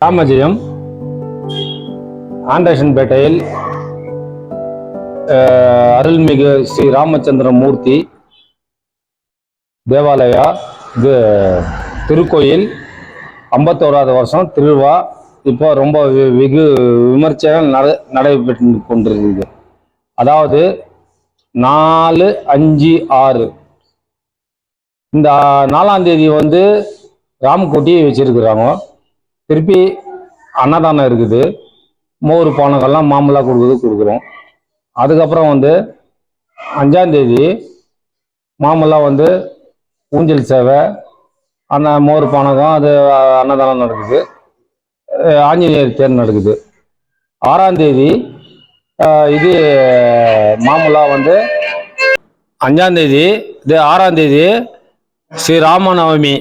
ராமஜெயம் ஆண்டேஷன்பேட்டையில் அருள்மிகு ஸ்ரீ ராமச்சந்திர மூர்த்தி தேவாலயா இது திருக்கோயில் ஐம்பத்தோராவது வருஷம் திருவா இப்போ ரொம்ப வெகு விமர்சனம் நட நடைபெற்று கொண்டிருக்குது அதாவது நாலு அஞ்சு ஆறு. இந்த நாலாம் தேதி வந்து ராமகோட்டி வச்சிருக்கிறாங்க. திருப்பி அன்னதானம் இருக்குது. மோர் பானங்கள்லாம் மாமூலாக கொடுக்குறது கொடுக்குறோம். அதுக்கப்புறம் வந்து அஞ்சாந்தேதி மாமூலாக வந்து ஊஞ்சல் சேவை அண்ணா மோர் பானகம் அது அன்னதானம் நடக்குது. ஆஞ்சநேயர் தேர் நடக்குது. ஆறாந்தேதி இது மாமூலாக வந்து அஞ்சாந்தேதி இது ஆறாந்தேதி ஸ்ரீ ராமநவமி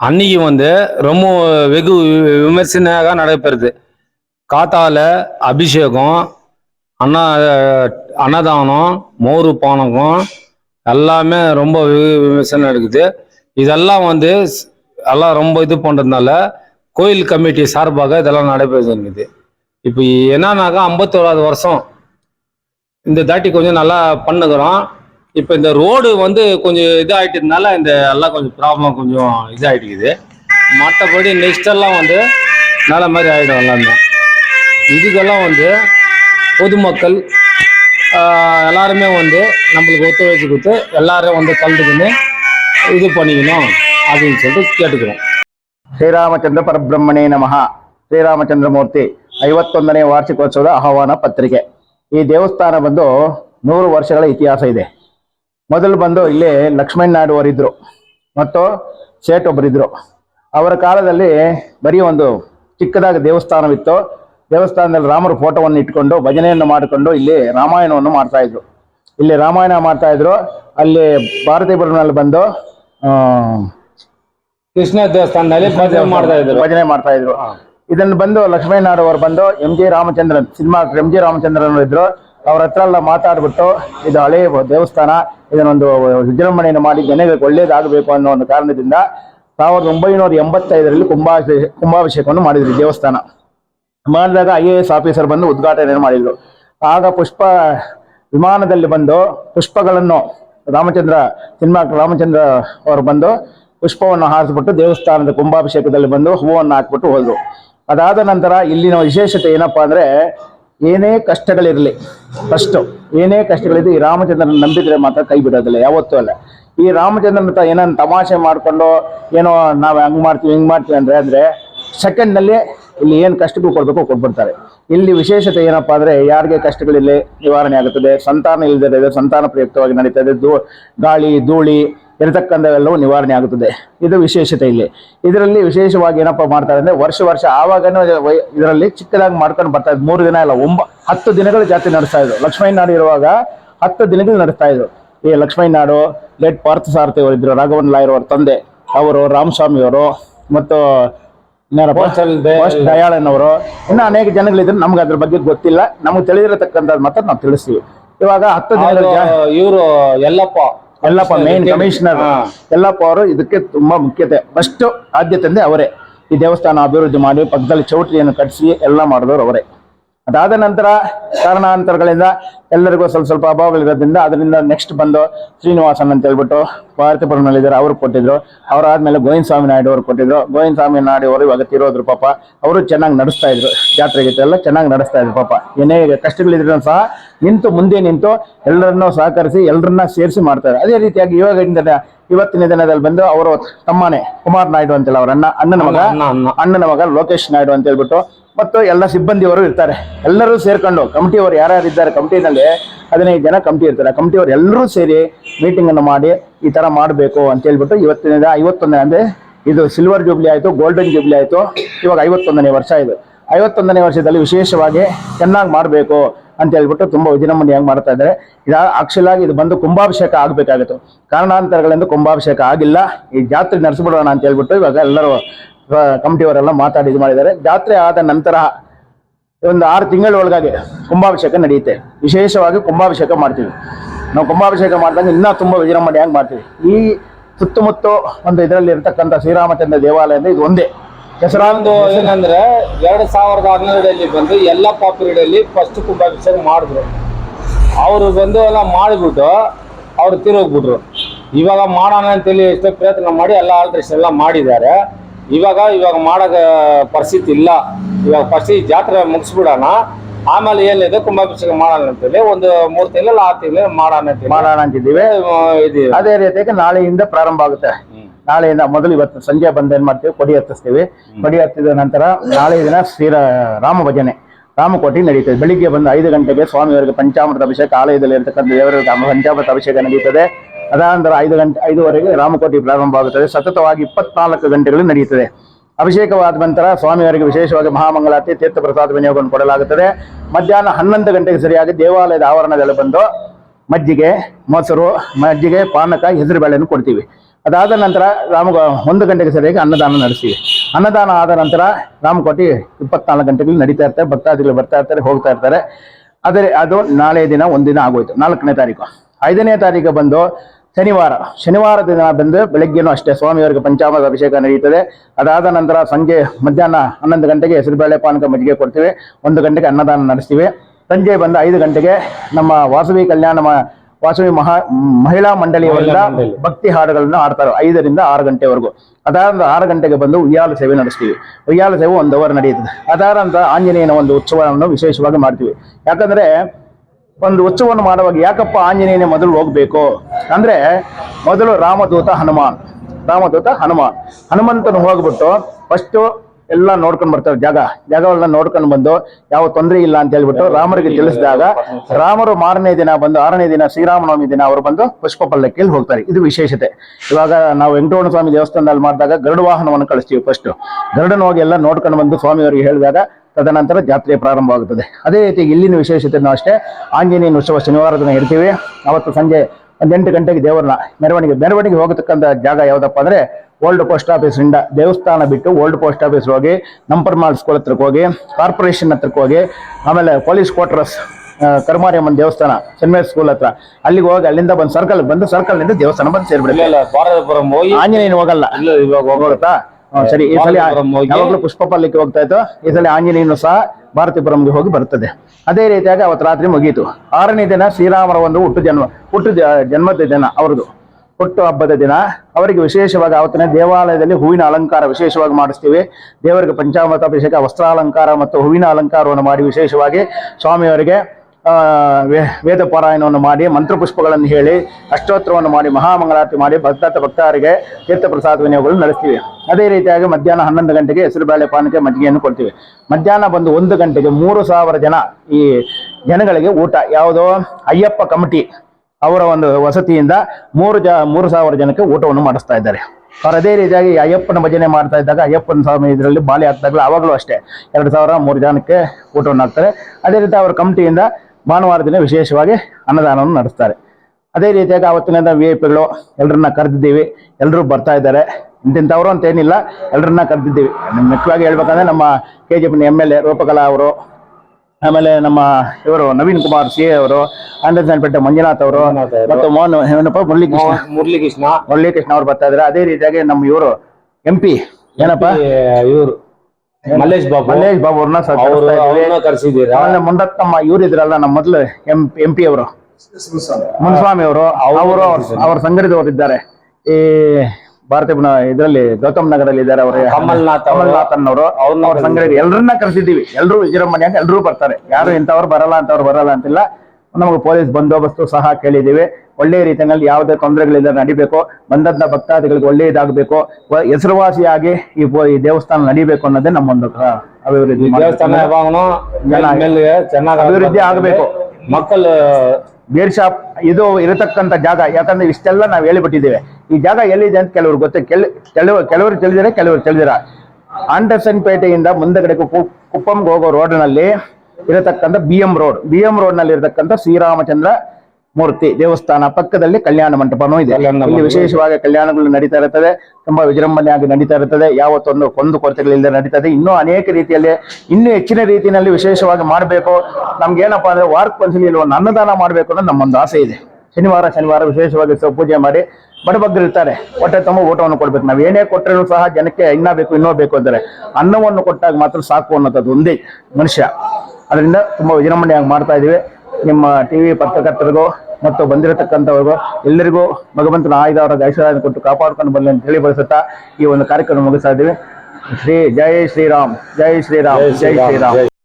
அன்னைக்கு வந்து ரொம்ப வெகு வி- விமர்சனையாக நடைபெறுது. காத்தால அபிஷேகம் அன்னா அன்னதானம் மோர் பானகம் எல்லாமே ரொம்ப வெகு விமர்சனம் நடக்குது. இதெல்லாம் வந்து எல்லாம் ரொம்ப இது பண்ணுறதுனால கோயில் கமிட்டி சார்பாக இதெல்லாம் நடைபெறுது. இப்போ என்னன்னாக்கா ஐம்பத்தோராது வருஷம். இந்த தாட்டி கொஞ்சம் நல்லா பண்ணுகிறோம். இப்போ இந்த ரோடு வந்து கொஞ்சம் இதாகிட்டதுனால இந்த எல்லாம் கொஞ்சம் ப்ராப்ளம் கொஞ்சம் இதாகிட்டுக்குது மற்றபடி நெக்ஸ்ட் எல்லாம் வந்து நல்ல மாதிரி ஆகிடும் எல்லாமே இதுக்கெல்லாம் வந்து பொதுமக்கள் ஆஹ், எல்லாருமே வந்து நம்மளுக்கு ஒத்துழைப்பு கொடுத்து எல்லாரும் வந்து கலந்துக்கின்னு இது பண்ணிக்கணும் அப்படின்னு சொல்லிட்டு கேட்டுக்கிறோம் ಶ್ರೀರಾಮಚಂದ್ರ ಪರಬ್ರಹ್ಮಣೇ ನಮಃ ಶ್ರೀರಾಮಚಂದ್ರಮೂರ್ತಿ ಐವತ್ತೊಂದನೇ ವಾರ್ಷಿಕೋತ್ಸವದ ಆಹ್ವಾನ ಪತ್ರಿಕೆ ಈ ದೇವಸ್ಥಾನ ಬಂದು ನೂರು ವರ್ಷಗಳ ಇತಿಹಾಸ ಇದೆ ಮೊದಲು ಬಂದು ಇಲ್ಲಿ ಲಕ್ಷ್ಮಣ್ ಅವರಿದ್ರು. ಮತ್ತು ಶೇಟ್ ಒಬ್ಬರಿದ್ರು ಅವರ ಕಾಲದಲ್ಲಿ ಬರೀ ಒಂದು ಚಿಕ್ಕದಾಗಿ ದೇವಸ್ಥಾನವಿತ್ತು. ದೇವಸ್ಥಾನದಲ್ಲಿ ರಾಮರ ಫೋಟೋವನ್ನು ಇಟ್ಕೊಂಡು ಭಜನೆಯನ್ನು ಮಾಡಿಕೊಂಡು ಇಲ್ಲಿ ರಾಮಾಯಣವನ್ನು ಮಾಡ್ತಾ ಇದ್ರು. ಇಲ್ಲಿ ರಾಮಾಯಣ ಮಾಡ್ತಾ ಇದ್ರು. ಅಲ್ಲಿ ಭಾರತೀಪುರಂನಲ್ಲಿ ಬಂದು ಕೃಷ್ಣ ದೇವಸ್ಥಾನದಲ್ಲಿ ಭಜನೆ ಮಾಡ್ತಾ ಇದ್ರು. ಭಜನೆ ಮಾಡ್ತಾ ಇದ್ರು. ಇದನ್ನು ಬಂದು ಲಕ್ಷ್ಮೀ ನಾಡು ಅವರು ಬಂದು M G Ramachandran cinema M G Ramachandran ಇದ್ರು ಅವ್ರ ಹತ್ರ ಎಲ್ಲ ಮಾತಾಡ್ಬಿಟ್ಟು ಇದು ಹಳೆಯ ದೇವಸ್ಥಾನ, ಇದನ್ನೊಂದು ವಿಜೃಂಭಣೆಯನ್ನು ಮಾಡಿ ಜನಗಳಿಗೆ ಒಳ್ಳೇದಾಗಬೇಕು ಅನ್ನೋ ಒಂದು ಕಾರಣದಿಂದ ಸಾವಿರದ ಒಂಬೈನೂರ ಎಂಬತ್ತೈದರಲ್ಲಿ ಕುಂಭಾಭಿಷೇಕ ಕುಂಭಾಭಿಷೇಕವನ್ನು ಮಾಡಿದ್ರು ದೇವಸ್ಥಾನ. ಮಾಡಿದಾಗ ಐ ಎ ಎಸ್ ಆಫೀಸರ್ ಬಂದು ಉದ್ಘಾಟನೆ ಮಾಡಿದ್ರು. ಆಗ ಪುಷ್ಪ ವಿಮಾನದಲ್ಲಿ ಬಂದು ಪುಷ್ಪಗಳನ್ನು ರಾಮಚಂದ್ರ ಸಿನಿಮಾ ರಾಮಚಂದ್ರ ಅವರು ಬಂದು ಪುಷ್ಪವನ್ನು ಹಾರಿಸ್ಬಿಟ್ಟು ದೇವಸ್ಥಾನದ ಕುಂಭಾಭಿಷೇಕದಲ್ಲಿ ಬಂದು ಹೂವನ್ನು ಹಾಕ್ಬಿಟ್ಟು ಹೋದ್ರು. ಅದಾದ ನಂತರ ಇಲ್ಲಿನ ವಿಶೇಷತೆ ಏನಪ್ಪಾ ಅಂದ್ರೆ ಏನೇ ಕಷ್ಟಗಳಿರಲಿ ಫಸ್ಟು ಏನೇ ಕಷ್ಟಗಳಿದ್ದು ಈ ರಾಮಚಂದ್ರನ ನಂಬಿದ್ರೆ ಮಾತ್ರ ಕೈ ಬಿಡೋದಿಲ್ಲ, ಯಾವತ್ತೂ ಅಲ್ಲ. ಈ ರಾಮಚಂದ್ರನ ಹತ್ರ ಏನನ್ನ ತಮಾಷೆ ಮಾಡಿಕೊಂಡು ಏನೋ ನಾವು ಹಂಗ್ ಮಾಡ್ತೀವಿ, ಹಿಂಗೆ ಮಾಡ್ತೀವಿ ಅಂದ್ರೆ ಅಂದರೆ ಸೆಕೆಂಡ್ನಲ್ಲಿ ಇಲ್ಲಿ ಏನ್ ಕಷ್ಟಗಳು ಕೊಡ್ಬೇಕು ಕೊಟ್ಬಿಡ್ತಾರೆ. ಇಲ್ಲಿ ವಿಶೇಷತೆ ಏನಪ್ಪಾ ಅಂದ್ರೆ ಯಾರಿಗೆ ಕಷ್ಟಗಳಿಲ್ಲ ನಿವಾರಣೆ ಆಗುತ್ತದೆ, ಸಂತಾನ ಇಲ್ಲದೆ ಸಂತಾನ ಪ್ರಯುಕ್ತವಾಗಿ ನಡೀತದೆ, ಧೂ, ಗಾಳಿ, ಧೂಳಿ ಇರತಕ್ಕಂಥವೆಲ್ಲವೂ ನಿವಾರಣೆ ಆಗುತ್ತದೆ. ಇದು ವಿಶೇಷತೆ ಇಲ್ಲಿ. ಇದರಲ್ಲಿ ವಿಶೇಷವಾಗಿ ಏನಪ್ಪ ಮಾಡ್ತಾರೆ ಅಂದ್ರೆ ವರ್ಷ ವರ್ಷ ಆವಾಗನೂ ಇದರಲ್ಲಿ ಚಿಕ್ಕದಾಗಿ ಮಾಡ್ಕೊಂಡು ಬರ್ತಾ ಇದ್ದು ಮೂರು ದಿನ ಇಲ್ಲ ಒಂಬ ಹತ್ತು ದಿನಗಳು ಜಾತ್ರೆ ನಡೆಸ್ತಾ ಇದ್ರು. ಲಕ್ಷ್ಮೀ ನಾಡು ಇರುವಾಗ ಹತ್ತು ದಿನಗಳು ನಡೆಸ್ತಾ ಇದ್ರು. ಈ ಲಕ್ಷ್ಮೀ ನಾಡು ಲೇಟ್ ಪಾರ್ಥ ಸಾರಥಿ ಅವರಿದ್ರು ರಾಘವನ್ ಲಾಯರ್ ಅವರ ತಂದೆ ಅವರು ರಾಮಸ್ವಾಮಿ ಅವರು ಮತ್ತು ದಯಾಳನವರು ಅವರು. ಇನ್ನು ಅನೇಕ ಜನಗಳಿದ್ರು. ನಮ್ಗೆ ಅದ್ರ ಬಗ್ಗೆ ಗೊತ್ತಿಲ್ಲ. ನಮ್ಗೆ ತಿಳಿದಿರತಕ್ಕಂಥದ್ದು ಮಾತ್ರ ನಾವು ತಿಳಿಸ್ತೀವಿ. ಇವಾಗ ಹತ್ತು ದಿನಗಳು ಇವರು ಎಲ್ಲಪ್ಪ ಎಲ್ಲಪ್ಪ ಮೇನ್ ಕಮಿಷನರ್. ಎಲ್ಲಪ್ಪ ಅವರು ಇದಕ್ಕೆ ತುಂಬಾ ಮುಖ್ಯತೆ. ಫಸ್ಟ್ ಆದ್ಯತೆ ಅಂದ್ರೆ ಅವರೇ. ಈ ದೇವಸ್ಥಾನ ಅಭಿವೃದ್ಧಿ ಮಾಡಿ ಪಕ್ಕದಲ್ಲಿ ಚೌಟ್ರಿಯನ್ನು ಕಟ್ಟಿಸಿ ಎಲ್ಲ ಮಾಡಿದವರು ಅವರೇ. ಅದಾದ ನಂತರ ಕಾರಣಾಂತರಗಳಿಂದ ಎಲ್ಲರಿಗೂ ಸ್ವಲ್ಪ ಸ್ವಲ್ಪ ಅಭಾವಗಳಿರೋದ್ರಿಂದ ಅದರಿಂದ ನೆಕ್ಸ್ಟ್ ಬಂದು ಶ್ರೀನಿವಾಸನ್ ಅಂತ ಹೇಳ್ಬಿಟ್ಟು ಭಾರತೀಪುರಂನಲ್ಲಿದ್ದಾರೆ ಅವರು ಕೊಟ್ಟಿದ್ರು. ಅವರಾದ್ಮೇಲೆ ಗೋವಿಂದ ಸ್ವಾಮಿ ನಾಯ್ಡು ಅವರು ಕೊಟ್ಟಿದ್ರು. ಗೋವಿಂದ ಸ್ವಾಮಿ ನಾಯ್ಡು ಅವರು ಇವಾಗ ತಿರೋದ್ರು ಪಾಪ. ಅವರು ಚೆನ್ನಾಗಿ ನಡೆಸ್ತಾ ಇದ್ರು. ಜಾತ್ರೆ ಗೀತೆ ಎಲ್ಲ ಚೆನ್ನಾಗಿ ನಡೆಸ್ತಾ ಇದ್ರು ಪಾಪ. ಏನೇ ಕಷ್ಟಗಳಿದ್ರು ಸಹ ನಿಂತು ಮುಂದೆ ನಿಂತು ಎಲ್ಲರನ್ನೂ ಸಹಕರಿಸಿ, ಎಲ್ಲರನ್ನ ಸೇರಿಸಿ ಮಾಡ್ತಾರೆ ಅದೇ ರೀತಿಯಾಗಿ ಇವಾಗ ಇವತ್ತಿನ ದಿನದಲ್ಲಿ ಬಂದು ಅವರು ತಮ್ಮನೇ ಕುಮಾರ್ ನಾಯ್ಡು ಅಂತೇಳಿ ಅವರ ಅಣ್ಣ ಅಣ್ಣನ ಮಗ ಅಣ್ಣ, ಅಣ್ಣ. ಅಣ್ಣನ ಮಗ ಲೋಕೇಶ್ ನಾಯ್ಡು ಅಂತ ಹೇಳ್ಬಿಟ್ಟು ಮತ್ತು ಎಲ್ಲ ಸಿಬ್ಬಂದಿಯವರು ಇರ್ತಾರೆ. ಎಲ್ಲರೂ ಸೇರ್ಕೊಂಡು ಕಮಿಟಿಯವರು ಯಾರ್ಯಾರು ಇದ್ದಾರೆ ಕಮಿಟಿನಲ್ಲಿ ಹದಿನೈದು ಜನ ಕಮಿಟಿ ಇರ್ತಾರೆ. ಕಮಿಟಿಯವರು ಎಲ್ಲರೂ ಸೇರಿ ಮೀಟಿಂಗ್ ಅನ್ನು ಮಾಡಿ ಈ ತರ ಮಾಡಬೇಕು ಅಂತ ಹೇಳ್ಬಿಟ್ಟು ಇವತ್ತಿನ ದಿನ ಐವತ್ತೊಂದನೇ ಅಂದ್ರೆ ಇದು ಸಿಲ್ವರ್ ಜೂಬ್ಲಿ ಆಯಿತು ಗೋಲ್ಡನ್ ಜೂಬ್ಲಿ ಆಯಿತು. ಇವಾಗ ಐವತ್ತೊಂದನೇ ವರ್ಷ ಇದು. ಐವತ್ತೊಂದನೇ ವರ್ಷದಲ್ಲಿ ವಿಶೇಷವಾಗಿ ಚೆನ್ನಾಗಿ ಮಾಡಬೇಕು. ಅಂತ ಹೇಳ್ಬಿಟ್ಟು ತುಂಬಾ ವಿಜೃಂಭಣೆಯಾಗಿ ಮಾಡ್ತಾ ಇದ್ದಾರೆ. ಇದು ಆಕ್ಚುಲ್ ಇದು ಬಂದು ಕುಂಭಾಭಿಷೇಕ ಆಗ್ಬೇಕಾಗಿತ್ತು. ಕಾರಣಾಂತರಗಳಿಂದ ಕುಂಭಾಭಿಷೇಕ ಆಗಿಲ್ಲ. ಈ ಜಾತ್ರೆ ನಡೆಸ್ಬಿಡೋಣ ಅಂತ ಹೇಳ್ಬಿಟ್ಟು ಇವಾಗ ಎಲ್ಲರೂ ಕಮಿಟಿಯವರೆಲ್ಲ ಮಾತಾಡಿ ಇದು ಮಾಡಿದ್ದಾರೆ. ಜಾತ್ರೆ ಆದ ನಂತರ ಒಂದು ಆರು ತಿಂಗಳ ಒಳಗಾಗಿ ಕುಂಭಾಭಿಷೇಕ ನಡೆಯುತ್ತೆ. ವಿಶೇಷವಾಗಿ ಕುಂಭಾಭಿಷೇಕ ಮಾಡ್ತೀವಿ. ನಾವು ಕುಂಭಾಭಿಷೇಕ ಮಾಡಿದಾಗ ಇನ್ನೂ ತುಂಬ ವಿಜೃಂಭಣೆಯಾಗಿ ಮಾಡ್ತೀವಿ. ಈ ಸುತ್ತಮುತ್ತ ಒಂದು ಇದರಲ್ಲಿ ಇರ್ತಕ್ಕಂಥ ಶ್ರೀರಾಮಚಂದ್ರ ದೇವಾಲಯ ಅಂದ್ರೆ ಇದು ಒಂದೇ. ಒಂದು ಏನಂದ್ರೆ ಎರಡ್ ಸಾವಿರದ ಹನ್ನೆರಡಲ್ಲಿ ಬಂದು ಎಲ್ಲ ಅಲ್ಲಿ ಫಸ್ಟ್ ಕುಂಭಾಭಿಷೇಕ ಮಾಡಿದ್ರು. ಅವರು ಬಂದು ಎಲ್ಲ ಮಾಡಿಬಿಟ್ಟು ಅವ್ರು ತಿರುಗ್ಬಿಟ್ರು. ಇವಾಗ ಮಾಡೋಣ ಅಂತೇಳಿ ಎಷ್ಟೋ ಪ್ರಯತ್ನ ಮಾಡಿ ಎಲ್ಲ ಆಲ್ಟ್ರೇಷನ್ ಎಲ್ಲ ಮಾಡಿದ್ದಾರೆ. ಇವಾಗ ಇವಾಗ ಮಾಡೋ ಪರಿಸ್ಥಿತಿ ಇಲ್ಲ. ಇವಾಗ ಫಸ್ಟ್ ಈ ಜಾತ್ರೆ ಮುಗಿಸ್ಬಿಡೋಣ. ಆಮೇಲೆ ಏನಿದೆ ಕುಂಭಾಭಿಷೇಕ ಮಾಡೋಣ ಅಂತೇಳಿ ಒಂದು ಮೂರು ತಿಂಗಳು ಆರು ತಿಂಗಳು ಮಾಡೋಣ ಅಂತ ಮಾಡೋಣ ಅಂತಿದ್ದೀವಿ. ಅದೇ ರೀತಿಯಾಗಿ ನಾಳೆಯಿಂದ ಪ್ರಾರಂಭ ಆಗುತ್ತೆ. ನಾಳೆಯಿಂದ ಮೊದಲು ಇವತ್ತು ಸಂಜೆ ಬಂದು ಏನ್ ಮಾಡ್ತೀವಿ? ಕೊಡಿ ಹತ್ತಿಸ್ತೀವಿ. ಕೊಡಿ ಹತ್ತಿದ ನಂತರ ನಾಳೆ ದಿನ ಶ್ರೀರ ರಾಮ ಭಜನೆ. ರಾಮಕೋಟಿ ನಡೀತದೆ. ಬೆಳಿಗ್ಗೆ ಬಂದು ಐದು ಗಂಟೆಗೆ ಸ್ವಾಮಿಯವರಿಗೆ ಪಂಚಾಮೃತ ಅಭಿಷೇಕ ಆಲಯದಲ್ಲಿ ಇರತಕ್ಕಂಥ ದೇವರಿಗೆ ಪಂಚಾಮೃತ ಅಭಿಷೇಕ ನಡೀತದೆ. ಅದಾನಂತರ ಐದು ಗಂಟೆ ಐದುವರೆಗೆ ರಾಮಕೋಟಿ ಪ್ರಾರಂಭ ಆಗುತ್ತದೆ. ಸತತವಾಗಿ ಇಪ್ಪತ್ನಾಲ್ಕು ಗಂಟೆಗಳು ನಡೆಯುತ್ತದೆ ಅಭಿಷೇಕವಾದ ನಂತರ ಸ್ವಾಮಿಯವರಿಗೆ ವಿಶೇಷವಾಗಿ ಮಹಾಮಂಗಳಾರತಿ ತೀರ್ಥ ಪ್ರಸಾದ ವಿನಿಯೋಗವನ್ನು ಕೊಡಲಾಗುತ್ತದೆ. ಮಧ್ಯಾಹ್ನ ಹನ್ನೊಂದು ಗಂಟೆಗೆ ಸರಿಯಾಗಿ ದೇವಾಲಯದ ಆವರಣದಲ್ಲಿ ಬಂದು ಮಜ್ಜಿಗೆ ಮೊಸರು ಮಜ್ಜಿಗೆ ಪಾನಕ ಹೆಸರು ಬೇಳೆಯನ್ನು ಕೊಡ್ತೀವಿ. ಅದಾದ ನಂತರ ರಾಮ ಒಂದು ಗಂಟೆಗೆ ಸರಿಯಾಗಿ ಅನ್ನದಾನ ನಡೆಸಿ. ಅನ್ನದಾನ ಆದ ನಂತರ ರಾಮಕೋಟಿ ಇಪ್ಪತ್ನಾಲ್ಕು ಗಂಟೆಗಳು ನಡೀತಾ ಇರ್ತಾರೆ ಭಕ್ತಾದಿಗಳು ಬರ್ತಾ ಇರ್ತಾರೆ, ಹೋಗ್ತಾ ಇರ್ತಾರೆ. ಆದರೆ ಅದು ನಾಳೆ ದಿನ, ಒಂದಿನ ಆಗೋಯ್ತು, ನಾಲ್ಕನೇ ತಾರೀಕು. ಐದನೇ ತಾರೀಕು ಬಂದು ಶನಿವಾರ ಶನಿವಾರ ದಿನ ಬಂದು ಬೆಳಗ್ಗೆನೂ ಅಷ್ಟೇ ಸ್ವಾಮಿಯವರಿಗೆ ಪಂಚಾಮೃತ ಅಭಿಷೇಕ ನಡೆಯುತ್ತದೆ. ಅದಾದ ನಂತರ ಸಂಜೆ ಮಧ್ಯಾಹ್ನ ಹನ್ನೊಂದು ಗಂಟೆಗೆ ಹೆಸರುಬೇಳೆ ಪಾನಕ ಮಜ್ಜಿಗೆ ಕೊಡ್ತೀವಿ. ಒಂದು ಗಂಟೆಗೆ ಅನ್ನದಾನ ನಡೆಸ್ತೀವಿ. ಸಂಜೆ ಬಂದು ಐದು ಗಂಟೆಗೆ ನಮ್ಮ ವಾಸವಿ ಕಲ್ಯಾಣ ವಾಸವಿ ಮಹಾ ಮಹಿಳಾ ಮಂಡಳಿಯವರಿಂದ. ಭಕ್ತಿ ಹಾಡುಗಳನ್ನ ಆಡ್ತಾರೆ ಐದರಿಂದ ಆರು ಗಂಟೆವರೆಗೂ. ಅದಾದ ಆರು ಗಂಟೆಗೆ ಬಂದು ಉಯ್ಯಾಲ ಸೇವೆ ನಡೆಸ್ತೀವಿ. ಉಯ್ಯಾಲ ಸೇವೆ ಒಂದು ಅವರ್ ನಡೆಯುತ್ತದೆ. ಅದಾದ ನಂತರ ಆಂಜನೇಯನ ಒಂದು ಉತ್ಸವವನ್ನು ವಿಶೇಷವಾಗಿ ಮಾಡ್ತೀವಿ. ಯಾಕಂದ್ರೆ ಒಂದು ಉತ್ಸವವನ್ನು ಮಾಡುವಾಗ ಯಾಕಪ್ಪ ಆಂಜನೇಯನ ಮೊದಲು ಹೋಗ್ಬೇಕು? ಅಂದ್ರೆ ಮೊದಲು ರಾಮದೂತ ಹನುಮಾನ್ ರಾಮದೂತ ಹನುಮಾನ್. ಹನುಮಂತನು ಹೋಗ್ಬಿಟ್ಟು ಫಸ್ಟ್ ಎಲ್ಲ ನೋಡ್ಕೊಂಡು ಬರ್ತಾರೆ ಜಾಗ. ಜಾಗಗಳನ್ನ ನೋಡ್ಕೊಂಡು ಬಂದು ಯಾವ ತೊಂದರೆ ಇಲ್ಲ ಅಂತ ಹೇಳ್ಬಿಟ್ಟು ರಾಮರಿಗೆ ತಿಳಿಸಿದಾಗ ರಾಮರು ಮಾರನೇ ದಿನ ಬಂದು ಆರನೇ ದಿನ ಶ್ರೀರಾಮನವಮಿ ದಿನ ಅವರು ಬಂದು ಪುಷ್ಪ ಪಲ್ಲಕ್ಕಿಯಲ್ಲಿ ಹೋಗ್ತಾರೆ. ಇದು ವಿಶೇಷತೆ. ಇವಾಗ ನಾವು ವೆಂಕಟರಮಣ ಸ್ವಾಮಿ ದೇವಸ್ಥಾನದಲ್ಲಿ ಮಾಡಿದಾಗ ಗರುಡ ವಾಹನವನ್ನು ಕಳಿಸ್ತೀವಿ ಫಸ್ಟ್ ಗರುಡನ ಹೋಗಿ ಎಲ್ಲ ನೋಡ್ಕೊಂಡು ಬಂದು ಸ್ವಾಮಿಯವರಿಗೆ ಹೇಳಿದಾಗ ತದನಂತರ ಜಾತ್ರೆ ಪ್ರಾರಂಭವಾಗುತ್ತದೆ. ಅದೇ ರೀತಿ ಇಲ್ಲಿನ ವಿಶೇಷತೆನೂ ಅಷ್ಟೇ. ಆಂಜನೇಯನ ಉತ್ಸವ ಶನಿವಾರ ದಿನ ಇರ್ತೀವಿ. ಅವತ್ತು ಸಂಜೆ ಒಂದು ಎಂಟು ಗಂಟೆಗೆ ದೇವರನ್ನ ಮೆರವಣಿಗೆ ಮೆರವಣಿಗೆ ಹೋಗತಕ್ಕಂಥ ಜಾಗ ಯಾವುದಪ್ಪ ಅಂದ್ರೆ ಓಲ್ಡ್ ಪೋಸ್ಟ್ ಆಫೀಸ್ ಇಂದ ದೇವಸ್ಥಾನ ಬಿಟ್ಟು ಓಲ್ಡ್ ಪೋಸ್ಟ್ ಆಫೀಸ್ ಹೋಗಿ ನಂಪರ್ ಮಾಲ್ ಸ್ಕೂಲ್ ಹತ್ರಕ್ಕೆ ಹೋಗಿ ಕಾರ್ಪೊರೇಷನ್ ಹತ್ರಕ್ಕೆ ಹೋಗಿ ಆಮೇಲೆ ಪೊಲೀಸ್ ಕ್ವಾರ್ಟರ್ಸ್ ಕರ್ಮಾರಿಯಮ್ಮನ ದೇವಸ್ಥಾನ ಸೆಂಟ್ ಸ್ಕೂಲ್ ಹತ್ರ. ಅಲ್ಲಿಗೆ ಹೋಗಿ ಅಲ್ಲಿಂದ ಬಂದು ಸರ್ಕಲ್ ಬಂದು ಸರ್ಕಲ್ನಿಂದ ದೇವಸ್ಥಾನ ಬಂದು ಹೋಗಿ ಆಂಜನೇಯನ ಹೋಗಲ್ಲ. ಇವಾಗ ಹೋಗೋದು. ಹೋಗುತ್ತಾ ಸರಿ ಈ ಸಲ ಯಾವಾಗಲೂ ಪುಷ್ಪ ಪಲ್ಲಕ್ಕೆ ಹೋಗ್ತಾ ಇತ್ತು. ಈ ಸಲ ಆಂಜನೇಯನು ಸಹ ಭಾರತೀಪುರಂಗೆ ಹೋಗಿ ಬರ್ತದೆ ಅದೇ ರೀತಿಯಾಗಿ ಅವತ್ತು ರಾತ್ರಿ ಮುಗೀತು. ಆರನೇ ದಿನ ಶ್ರೀರಾಮರ ಒಂದು ಹುಟ್ಟು ಜನ್ಮ ಹುಟ್ಟು ಜನ್ಮದ ದಿನ ಅವರದು. ಹುಟ್ಟು ಹಬ್ಬದ ದಿನ. ಅವರಿಗೆ ವಿಶೇಷವಾಗಿ ಆವತ್ತಿನ ದೇವಾಲಯದಲ್ಲಿ ಹೂವಿನ ಅಲಂಕಾರ ವಿಶೇಷವಾಗಿ ಮಾಡಿಸ್ತೀವಿ. ದೇವರಿಗೆ ಪಂಚಾಮೃತ ಅಭಿಷೇಕ, ವಸ್ತ್ರಾಲಂಕಾರ ಮತ್ತು ಹೂವಿನ ಅಲಂಕಾರವನ್ನು ಮಾಡಿ ವಿಶೇಷವಾಗಿ ಸ್ವಾಮಿಯವರಿಗೆ ವೇದ ಪಾರಾಯಣವನ್ನು ಮಾಡಿ, ಮಂತ್ರಪುಷ್ಪಗಳನ್ನು ಹೇಳಿ, ಅಷ್ಟೋತ್ತರವನ್ನು ಮಾಡಿ, ಮಹಾಮಂಗಳಾರತಿ ಮಾಡಿ ಭಕ್ತಾತ ಭಕ್ತರಿಗೆ ತೀರ್ಥ ಪ್ರಸಾದ ವಿನಿಯೋಗಗಳನ್ನು ನಡೆಸ್ತೀವಿ. ಅದೇ ರೀತಿಯಾಗಿ ಮಧ್ಯಾಹ್ನ ಹನ್ನೊಂದು ಗಂಟೆಗೆ ಹೆಸರುಬೇಳೆ ಪಾನಕ್ಕೆ ಮಜ್ಜಿಗೆಯನ್ನು ಕೊಡ್ತೀವಿ. ಮಧ್ಯಾಹ್ನ ಬಂದು ಒಂದು ಗಂಟೆಗೆ ಮೂರು ಸಾವಿರ ಜನ ಈ ಜನಗಳಿಗೆ ಊಟ. ಯಾವುದೋ ಅಯ್ಯಪ್ಪ ಕಮಿಟಿ ಅವರ ಒಂದು ವಸತಿಯಿಂದ ಮೂರು ಜ, ಮೂರು ಸಾವಿರ ಜನಕ್ಕೆ ಊಟವನ್ನು ಮಾಡಿಸ್ತಾ ಇದ್ದಾರೆ. ಅವ್ರು ಅದೇ ರೀತಿಯಾಗಿ ಅಯ್ಯಪ್ಪನ ಭಜನೆ ಮಾಡ್ತಾ ಇದ್ದಾಗ ಅಯ್ಯಪ್ಪನ ಸ್ವಾಮಿ ಇದರಲ್ಲಿ ಬಾಲಿ ಹಾಕ್ದಾಗಲೂ ಆವಾಗಲೂ ಅಷ್ಟೇ ಎರಡು ಸಾವಿರ ಮೂರು ಜನಕ್ಕೆ ಊಟವನ್ನು ಹಾಕ್ತಾರೆ. ಅದೇ ರೀತಿ ಅವರ ಕಮಿಟಿಯಿಂದ ಭಾನುವಾರ ದಿನ ವಿಶೇಷವಾಗಿ ಅನ್ನದಾನವನ್ನು ನಡೆಸ್ತಾರೆ. ಅದೇ ರೀತಿಯಾಗಿ ಅವತ್ತಿನಿಂದ ವಿ ಐ ಪಿಗಳು ಎಲ್ಲರನ್ನ ಕರೆದಿದ್ದೀವಿ. ಎಲ್ಲರೂ ಬರ್ತಾ ಇದ್ದಾರೆ. ಇಂತಿಂಥವ್ರು ಅಂತೇನಿಲ್ಲ ಎಲ್ಲರನ್ನ ಕರೆದಿದ್ದೀವಿ. ಮುಖ್ಯವಾಗಿ ಹೇಳ್ಬೇಕಂದ್ರೆ ನಮ್ಮ K G M L A Roopakala ಅವರು ಆಮೇಲೆ ನಮ್ಮ ಇವರು ನವೀನ್ ಕುಮಾರ್ ಸಿ ಅವರು ಅಂಡರ್ಸ್ಟ್ಯಾಂಡ್ಪೇಟೆ ಮಂಜುನಾಥ್ ಅವರು ಮಂಜುನಾಥ್ ಅವರು. ಮತ್ತು ಮೋಹನ್ ಏನಪ್ಪ ಮುರಳಿಕೃಷ್ಣ. ಮುರಳಿಕೃಷ್ಣ. ಮುರಳಿಕೃಷ್ಣ ಅವ್ರು ಬರ್ತಾ ಇದ್ದಾರೆ ಅದೇ ರೀತಿಯಾಗಿ ನಮ್ಮ ಇವರು ಎಂ ಪಿ ಏನಪ್ಪ? ಇವರು. ಮಲ್ಲೇಶ್ ಬಾಬು. ಮಲ್ಲೇಶ್ ಬಾಬು. ಅವ್ರನ್ನ ಕರೆಸಿದ್ದೀರಾ? ಆಮೇಲೆ ಮುಂದತ್ತಮ್ಮ ಇವ್ರು ಇದ್ರಲ್ಲ ನಮ್ಮ ಮೊದಲು ಎಂ ಎಂ ಪಿ ಅವರು. ಮುನ್ಸ್ವಾಮಿ. ಅವರು ಅವರು ಅವ್ರ ಸಂಘಟದವರು ಇದ್ದಾರೆ ಈ ಭಾರತೀಯ ಇದರಲ್ಲಿ ಗೌತಮ್ ನಗರಲ್ಲಿ ಇದ್ದಾರೆ ಅವರು. ಕಮಲ್ನಾಥ್. ಕಮಲ್ನಾಥನ್ ಅವರು. ಅವ್ರನ್ನ ಅವ್ರ ಸಂಗ್ರಹ ಎಲ್ಲರನ್ನ ಕರೆಸಿದ್ದೀವಿ. ಎಲ್ಲರೂ ಅಂತ ಎಲ್ಲರೂ ಬರ್ತಾರೆ. ಯಾರು ಇಂಥವ್ರು ಬರಲ್ಲ ಅಂತವ್ರು ಬರಲ್ಲ ಅಂತಿಲ್ಲ. ನಮಗೆ ಪೊಲೀಸ್ ಬಂದೋಬಸ್ತು ಸಹ ಕೇಳಿದ್ದೀವಿ. ಒಳ್ಳೆ ರೀತಿಯಲ್ಲಿ ಯಾವುದೇ ತೊಂದರೆಗಳಿಂದ ನಡಿಬೇಕು. ಬಂದಂತ ಭಕ್ತಾದಿಗಳಿಗೆ ಒಳ್ಳೆಯದಾಗಬೇಕು ಹೆಸರುವಾಸಿಯಾಗಿ ಈ ಪೊ- ಈ ದೇವಸ್ಥಾನ ನಡಿಬೇಕು ಅನ್ನೋದೇ ನಮ್ಮೊಂದು ಅಭಿವೃದ್ಧಿ ದೇವಸ್ಥಾನ ಅಭಿವೃದ್ಧಿ ಆಗಬೇಕು. ಮಕ್ಕಳು ಬೇರ್ ಶಾಪ್ ಇದು ಇರತಕ್ಕಂತ ಜಾಗ. ಯಾಕಂದ್ರೆ ಇಷ್ಟೆಲ್ಲ ನಾವು ಹೇಳಿಬಿಟ್ಟಿದ್ದೇವೆ. ಈ ಜಾಗ ಎಲ್ಲಿದೆ ಅಂತ ಕೆಲವರು ಗೊತ್ತ. ಕೆಲ ಕೆಲವರು ಕೆಲವರು ತಿಳಿದಿರ ಕೆಲವರು ತಿಳಿದಿರ? ಆಂಡರ್ಸನ್ ಪೇಟೆಯಿಂದ ಮುಂದಗಡೆ ಕುಪ್ಪಂಗೆ ಹೋಗೋ ರೋಡ್ನಲ್ಲಿ ಇರತಕ್ಕಂಥ B M road B M ರೋಡ್ನಲ್ಲಿ ಇರತಕ್ಕಂಥ ಶ್ರೀರಾಮಚಂದ್ರ ಮೂರ್ತಿ ದೇವಸ್ಥಾನ ಪಕ್ಕದಲ್ಲಿ ಕಲ್ಯಾಣ ಮಂಟಪನೂ ಇದೆ. ಇಲ್ಲಿ ವಿಶೇಷವಾಗಿ ಕಲ್ಯಾಣಗಳು ನಡೀತಾ ಇರುತ್ತದೆ ತುಂಬಾ ವಿಜೃಂಭಣೆಯಾಗಿ ನಡೀತಾ ಇರುತ್ತದೆ ಯಾವತ್ತೊಂದು ಕೊಂದು ಕೊರತೆಗಳಿಲ್ಲದೆ ನಡೀತದೆ ಇನ್ನೂ ಅನೇಕ ರೀತಿಯಲ್ಲಿ ಇನ್ನೂ ಹೆಚ್ಚಿನ ರೀತಿಯಲ್ಲಿ ವಿಶೇಷವಾಗಿ ಮಾಡಬೇಕು. ನಮ್ಗೆ ಏನಪ್ಪಾ ಅಂದ್ರೆ ವಾರ್ಕ್ ಒಂದ್ಸಲಿ ಒಂದು ಅನ್ನದಾನ ಮಾಡಬೇಕು ಅನ್ನೋದು ನಮ್ಮೊಂದು ಆಸೆ ಇದೆ. ಶನಿವಾರ ಶನಿವಾರ ವಿಶೇಷವಾಗಿ ಪೂಜೆ ಮಾಡಿ ಬಡಬಗ್ಗರು ಇರ್ತಾರೆ ಹೊಟ್ಟೆ ತಮ್ಮ ಊಟವನ್ನು ಕೊಡ್ಬೇಕು. ನಾವು ಏನೇ ಕೊಟ್ಟರೂ ಸಹ ಜನಕ್ಕೆ ಇನ್ನ ಬೇಕು ಇನ್ನೋ ಬೇಕು ಅಂತಾರೆ ಅನ್ನವನ್ನು ಕೊಟ್ಟಾಗ ಮಾತ್ರ ಸಾಕು ಅನ್ನೋದು ಒಂದೇ ಮನುಷ್ಯ. ಅದರಿಂದ ತುಂಬಾ ವಿಜೃಂಭಣೆಯಾಗಿ ಮಾಡ್ತಾ ಇದೀವಿ ನಿಮ್ಮ ಟಿವಿ ಪತ್ರಕರ್ತರಿಗೂ ಮತ್ತು ಬಂದಿರತಕ್ಕಂಥವ್ರಿಗೂ ಎಲ್ಲರಿಗೂ ಭಗವಂತನ ಆಯುಧ ಅವರ ಐಶ್ವರ್ಯ ಕೊಟ್ಟು ಕಾಪಾಡ್ಕೊಂಡು ಬರಲಿ ಅಂತ ಹೇಳಿ ಬಯಸುತ್ತಾ ಈ ಒಂದು ಕಾರ್ಯಕ್ರಮ ಮುಗಿಸ್ತಾ ಇದ್ದೀವಿ. ಶ್ರೀ ಜೈ ಶ್ರೀರಾಮ್ ಜೈ ಶ್ರೀರಾಮ್ ಜೈ ಶ್ರೀರಾಮ್